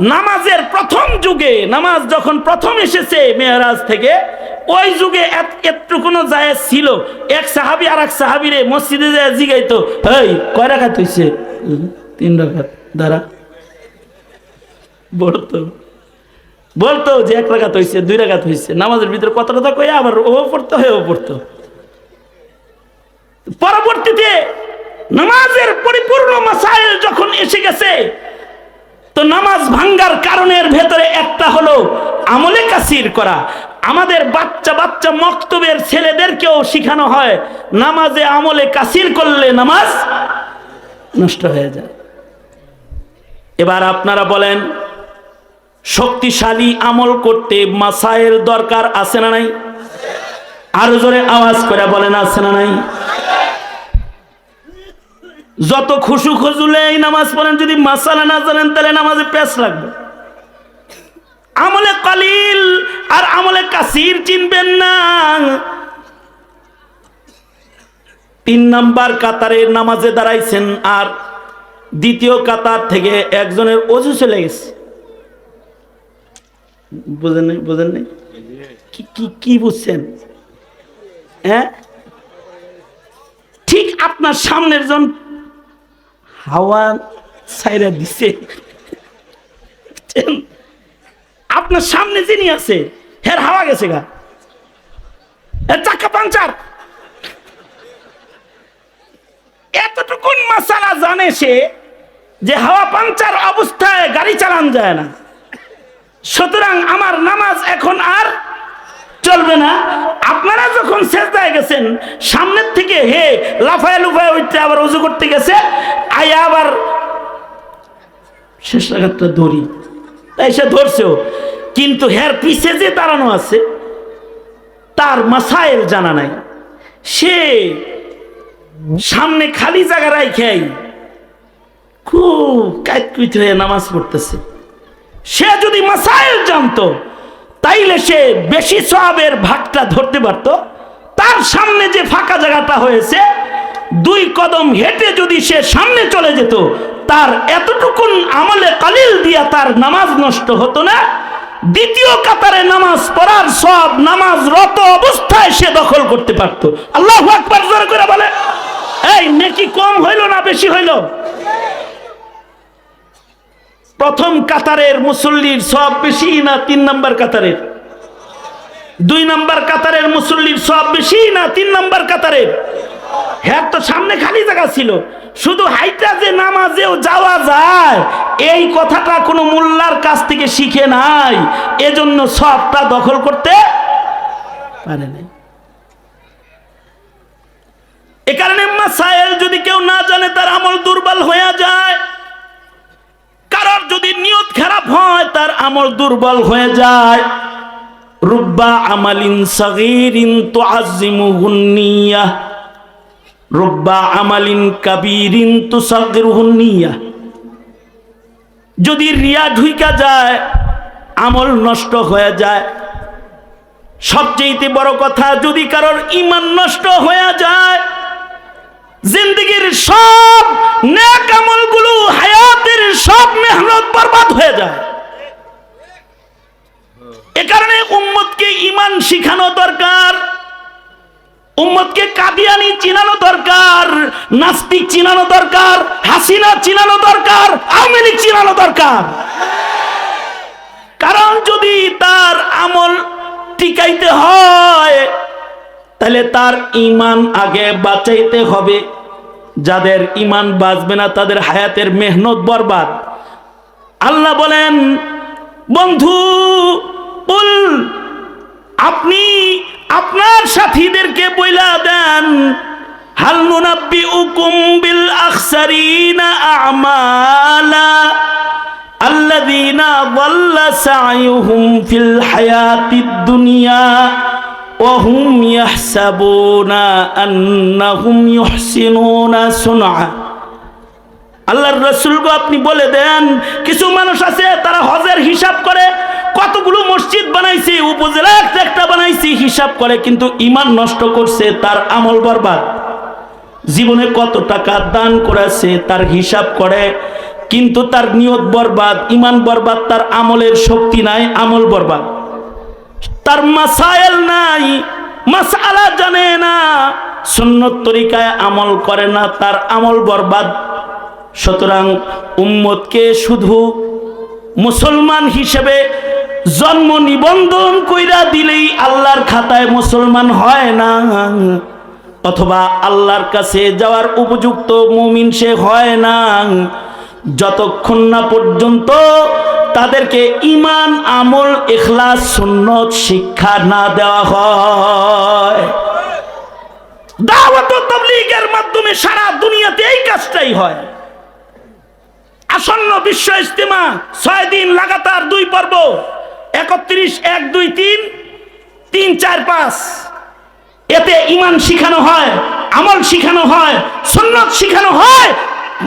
নামাজের প্রথম যুগে, নামাজ যখন প্রথম এসেছে মেয়ারাজ থেকে, ওই যুগে এত- এতটুকুনো জায়েজ ছিল। এক সাহাবি আর এক সাহাবিরে মসজিদে যায় জিগাইতো এই কয় রাখাত হইছে? তিন রাখাত দাঁড়া। বলতো বলতো যে এক রাখাত হইছে, দুই রাখাত হইছে। নামাজের ভিতরে কত কথা কয়ে আবার ও পড়তো ও পড়তো। পরবর্তীতে নামাজের পরিপূর্ণ মাসাইল যখন এসে গেছে তো নামাজ ভাঙ্গার কারণের ভেতরে একটা হলো আমলে কাসির করা। আমাদের বাচ্চা বাচ্চা মক্তবের ছেলেদেরকেও শিখানো হয়, নামাজে আমলে কাসির করলে নামাজ নষ্ট হয়ে যায়। এবার আপনারা বলেন, শক্তিশালী আমল করতে মাসায়ের দরকার আছে না নাই? আরও জোরে আওয়াজ করে বলেন, আছে না নাই? যত খুশু খুজুলে এই নামাজ পড়েন, যদি মাসালা না জানেন, তাহলে নামাজে পেস লাগবে। আমলে কালিল আর আমলে কাসির চিনবেন না। তিন নাম্বার কাতারে নামাজে দাঁড়াইছেন আর দ্বিতীয় কাতার থেকে একজনের অজু চলে গেছে। বুঝেন বুঝেন কি কি বুঝছেন? হ্যাঁ? ঠিক আপনার সামনের জন হাওয়া সাইরা দিছে। আপনার সামনে যিনি আছে, হের হাওয়া গেছে গা। এর চাক্কা পাঞ্চার এতটুকুন মাসালা জানে সে যে হাওয়া পাঞ্চার অবস্থায় গাড়ি চালান যায় না। সুতরাং আমার নামাজ এখন আর চলবে না। আপনারা যখন শেষদায় গেছেন, সামনের থেকে, হে লাফায় লুফায় উঠতে আবার উজু করতে গেছে, আয়া আবার শেষ লাগাতটা ধরি তাই সে ধরছেও। কিন্তু হের পিছে যে দাঁড়ানো আছে, তার মাসায়ের জানা নাই। সে সামনে খালি জায়গা রাইখাই খুব কাইতকুইত হয়ে নামাজ পড়তেছে। সে যদি মাসাইল জানতো, তাইলে সে বেশি সবের ভাগটা ধরতে পারতো। তার সামনে যে ফাঁকা জায়গাটা হয়েছে দুই কদম হেঁটে যদি সে সামনে চলে যেত, তার এতটুকুন আমলে কালিল দিয়া তার নামাজ নষ্ট হতো না। দ্বিতীয় কাতারে নামাজ পড়ার সব নামাজ রত অবস্থায় সে দখল করতে পারত। আল্লাহ আকবার জোরে করে বলে, এই নেকি কম হইল না বেশি হইল? প্রথম কাতারের মুসল্লির সব বেশি না তিন নাম্বার কাতারের? দুই নাম্বার কাতারের মুসল্লির সব বেশি না তিন নাম্বার কাতারের? হ্যাঁ তো সামনে খালি জায়গা ছিল। শুধু হাইটা যে নামাজেও যাওয়া যায়, এই কথাটা কোনো মোল্লার কাছ থেকে শিখে নাই। এজন্য সবটা দখল করতে পারে নাই। এ কারণে মাসাইল যদি কেউ না জানে, তার আমল দুর্বল হয়ে যায়। কারোর যদি নিয়ত খারাপ হয়, তার আমল দুর্বল হয়ে যায়। রুব্বা আমালিন সগীরিন তুআজ্জিমুহুন নিয়াহ। রুব্বা আমালিন কাবীরিন তুসাগিরুহুন নিয়াহ যদি রিয়া ঢুইকা যায়, আমল নষ্ট হয়ে যায়। সবচেয়ে বড় কথা, যদি কারোর ইমান নষ্ট হয়ে যায়, জিন্দগির সব নেক আমলগুলো, হায়াতের সব মেহনত বরবাদ হয়ে যায়। এ কারণে উম্মতকে ইমান শিখানো দরকার। উম্মতকে কাদিয়ানি চিনানো দরকার, নাস্তিক চিনানো দরকার, হাসিনা চিনানো দরকার লীগ চিনানো দরকার। কারণ যদি তার আমল টিকাইতে হয়, তাহলে তার ইমান আগে বাঁচাইতে হবে। যাদের ইমান বাঁচবে না, তাদের হায়াতের মেহনত বরবাদ। আল্লাহ বলেন, বন্ধু আপনি আপনার সাথীদেরকে বইলা দেন, হাল নুনাব্বি উকুম বিল আখসারিনা আমালা আল্লাযীনা যাল্লা সাইয়ুহুম ফিল হায়াতিদ দুনিয়া ওয়া হুম ইয়াহসাবুনা আন্নাহুম ইউহসিনুনা সুনআ। আল্লাহর রসুলকে আপনি বলে দেন, কিছু মানুষ আছে তারা হজের হিসাব করে কতগুলো মসজিদ বানাইছে উপজেলা একটা একটা বানাইছে, হিসাব করে কিন্তু ইমান নষ্ট করছে, তার আমল বরবাদ। জীবনে কত টাকা দান করেছে, তার হিসাব করে, কিন্তু তার নিয়ত বরবাদ, ইমান বরবাদ, তার আমলের শক্তি নাই, আমল বরবাদ। তার মাসাইল নাই, মাসালা জানে না, সুন্নত তরিকায় আমল করে না, তার আমল বরবাদ। সুতরাং উম্মতকে শুধু মুসলমান হিসেবে জন্ম নিবন্ধন কইরা দিলেই আল্লাহর খাতায় মুসলমান হয় না। অথবা আল্লাহর কাছে যাওয়ার উপযুক্ত মুমিন সে হয় না। যতক্ষণ না পর্যন্ত তাদেরকে ইমান আমল এখলাস সুন্নত, শিক্ষা না দেওয়া হয়। ও মাধ্যমে সারা দুনিয়াতে এই কাজটাই হয়। আসন্ন বিশ্ব ইস্তেমা ছয় দিন লাগাতার দুই পর্ব একত্রিশ, এক, দুই, তিন তিন, চার, পাঁচ। এতে ইমান শিখানো হয়, আমল শিখানো হয়, সুন্নত শিখানো হয়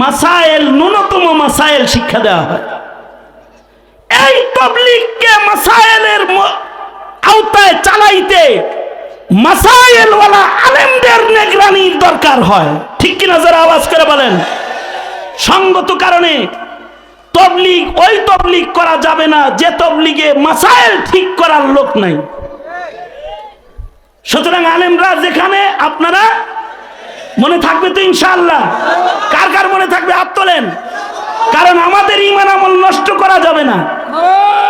মাসাইল ন্যূনতম মাসাইল শিক্ষা দেওয়া হয়। এই পাবলিককে মাসাইলের আওতায় চালাইতে মাসাইলওয়ালা আলেমদের নিগরানির দরকার হয়। ঠিক কিনা যারা আওয়াজ করে বলেন? সঙ্গত কারণে তবলিগ, ওই তবলিগ করা যাবে না, যে তবলিগে মাসাইল ঠিক করার লোক নাই। সুতরাং আলেমরা যেখানে, আপনারা মনে থাকবে তো ইনশাআল্লাহ। কার কার মনে থাকবে হাত তোলেন। কারণ আমাদের ইমান আমল নষ্ট করা যাবে না।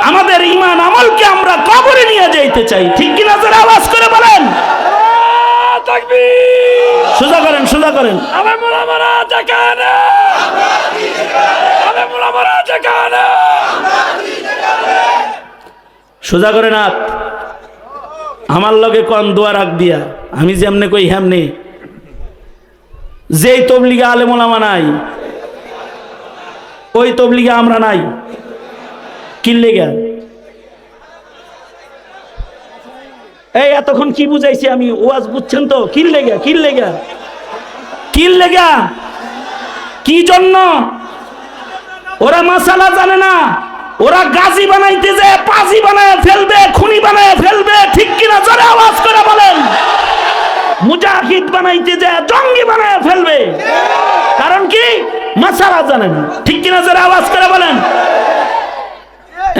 আমাদের ইমান আমলকে আমরা কবরে নিয়ে যাইতে চাই। ঠিক কিনা যারা আওয়াজ করে বলেন? সোজা করেন সোজা করেন। সোজা করে না আমার লগে কন দোয়া রাখ দিয়া। আমি যেমনে কই হেমনে। যেই তবলিগে আলেমোলামা নাই, ওই তবলিগে আমরা নাই। কিনলে গা এই এতক্ষণ কি বুঝাইছি আমি? ওয়াজ বুঝছেন তো? কিনলে গা কিনলে গা কিনলে গা কি জন্য? ওরা মাসালা জানে না। ওরা গাজী বানাইতে যে পাজি বানায় ফেলবে, খুনি বানায় ফেলবে, ঠিক কিনা জোরে আওয়াজ করে বলেন। মুজাহিদ বানাইতে যে জঙ্গি বানায় ফেলবে। কারণ কি? মাসালা জানে না। ঠিক কিনা জোরে আওয়াজ করে বলেন।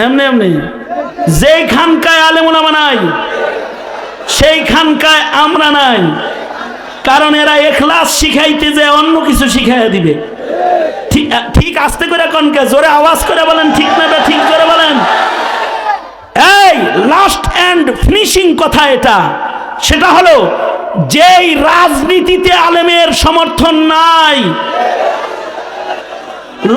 এমনি এমনি। যেই খানকায় আলেমুলামা নাই, সেই খানকায় আমরা নাই। কারণ এরা এখলাস শিখাইতে যে অন্য কিছু শিখাইয়া দিবে। ঠিক আস্তে করে কনকে জোরে আওয়াজ করে বলেন, ঠিক না ঠিক করে বলেন। এই লাস্ট অ্যান্ড ফিনিশিং কথা এটা। সেটা হলো, যেই রাজনীতিতে আলেমের সমর্থন নাই,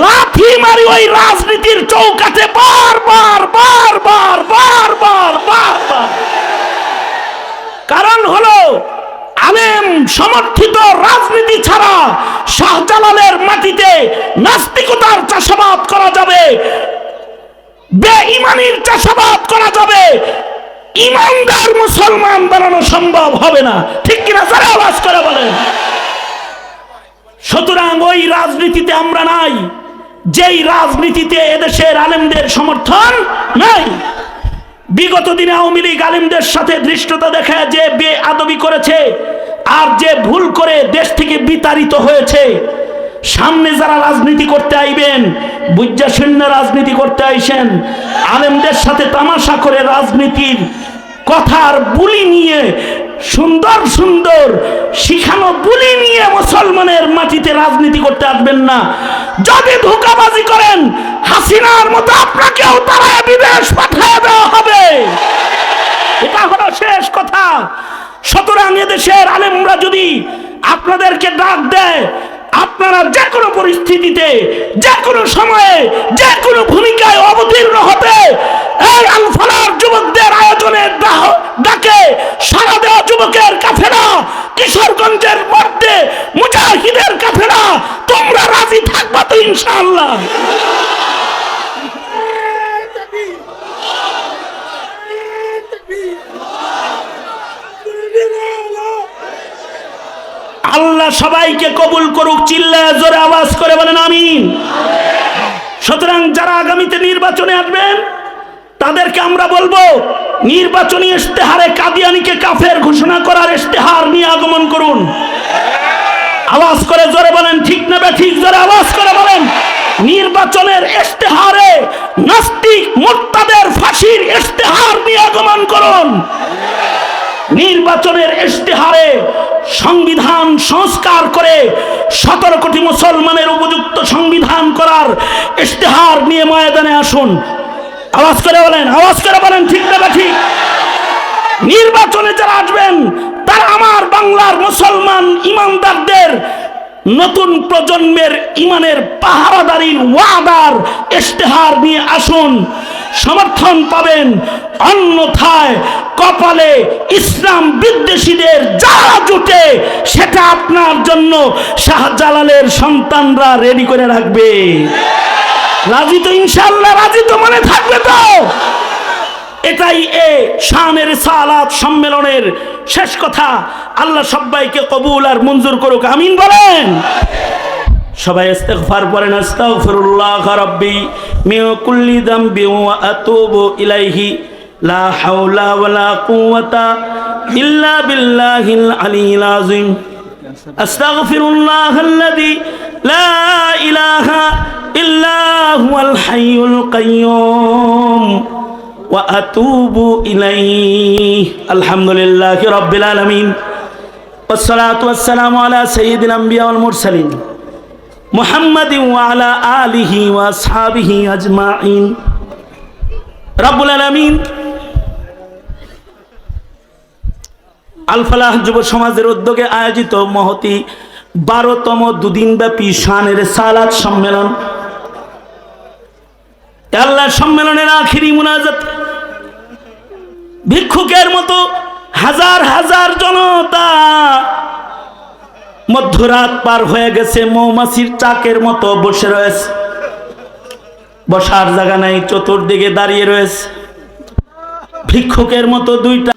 লাথি মারি ওই রাজনীতির চৌকাঠে বার বার বার বার বার বার বার। কারণ হলো আলেম সমর্থিত রাজনীতি ছাড়া শাহজালালের মাটিতে নাস্তিকতার চাষাবাদ করা যাবে, বেঈমানির চাষাবাদ করা যাবে। ইমানদার মুসলমান বানানো সম্ভব হবে না। ঠিক কিনা যারা আওয়াজ করে বলেন। সুতরাং ওই রাজনীতিতে আমরা নাই। যেই রাজনীতিতে এদেশের আলেমদের সমর্থন নাই। বিগত দিনে আওয়ামী লীগ আলিমদের সাথে দৃষ্টতা দেখায় যে বে আদবি করেছে আর যে ভুল করে দেশ থেকে বিতাড়িত হয়েছে, সামনে যারা রাজনীতি করতে আইবেন বুজ্জা শূন্য রাজনীতি করতে আইসেন, আলেমদের সাথে তামাশা করে রাজনীতির কথার বুলি নিয়ে সুন্দর সুন্দর শিখানো বুলি নিয়ে মুসলমানের মাটিতে রাজনীতি করতে আসবেন না। যদি ধোকাবাজি করেন, হাসিনার মতো আপনাকেও তারা বিদেশ পাঠিয়ে দেওয়া হবে। এটা হলো শেষ কথা। সুতরাং এদেশের আলেমরা যদি আপনাদেরকে ডাক দেয়, আপনারা যে কোনো পরিস্থিতিতে, যে কোনো সময়ে, যে কোনো ভূমিকায় অবতীর্ণ হতে এই আলফালার যুবকদের আয়োজনের ডাকে সারা দেওয়া যুবকের কাফেরা কিশোরগঞ্জের মধ্যে মুজাহিদের কাফেরা তোমরা রাজি থাকবা তো ইনশাআল্লাহ। আল্লাহ সবাইকে কবুল করুক চিল্লা জোরে আওয়াজ করে বলেন আমিন। সুতরাং যারা আগামীতে নির্বাচনে আসবেন তাদেরকে আমরা বলব, নির্বাচনী ইশতেহারে কাদিয়ানিকে কাফের ঘোষণা করার ইশতেহার নিয়ে আগমন করুন। আওয়াজ করে জোরে বলেন, ঠিক নেবে ঠিক? জোরে আওয়াজ করে বলেন, নির্বাচনের ইশতেহারে নাস্তিক মোর্তাদের ফাঁসির ইশতেহার নিয়ে আগমন করুন। নির্বাচনের ইশতেহারে সংবিধান সংস্কার করে সতেরো কোটি মুসলমানের উপযুক্ত সংবিধান করার ইশতেহার নিয়ে ময়দানে আসুন। আওয়াজ করে বলেন, আওয়াজ করে বলেন, ঠিক না ঠিক? নির্বাচনে যারা আসবেন, তারা আমার বাংলার মুসলমান ইমানদারদের নতুন প্রজন্মের ইমানের পাহারাদারির ওয়াদার ইশতেহার নিয়ে আসুন। সমর্থন পাবেন। অন্যথায় কপালে ইসলাম বিদ্বেষীদের যা জুটে, সেটা আপনার জন্য শাহজালালের সন্তানরা রেডি করে রাখবে। রাজি তো ইনশাল্লাহ রাজি তো মনে থাকবে তো। এটাই এ শানের সালাত সম্মেলনের শেষ কথা। আল্লাহ সবাইকে কবুল আর মঞ্জুর করুক। আমিন বলেন। সবাই ইস্তেগফার পড়েন আস্তাগফিরুল্লাহ রাব্বি মিন কুল্লি যামবি ওয়া আতুবু ইলাইহি লা হাওলা ওয়ালা কুওয়াতা ইল্লা বিল্লাহিল আলিয়্যিল আযীম আস্তাগফিরুল্লাহ আল্লাযী লা ইলাহা ইল্লা হুয়াল হাইয়ুল কাইয়্যুম وأتوب إليه الحمد لله رب العالمين والصلاة والسلام على سيد الأنبياء والمرسلين মোহাম্মদ আলফালাহ যুব সমাজের উদ্যোগে আয়োজিত মহতি বারোতম দুদিনব্যাপী শানের সালাদ সম্মেলন। আল্লাহ সম্মেলনের আখিরি মুনাজত ভিক্ষুকের মতো হাজার হাজার জনতা মধ্যরাত পার হয়ে গেছে, মৌমাছির চাকের মতো বসে রয়েছে। বসার জায়গা নাই, চতুর্দিকে দাঁড়িয়ে রয়েছে। ভিক্ষুকের মতো দুইটা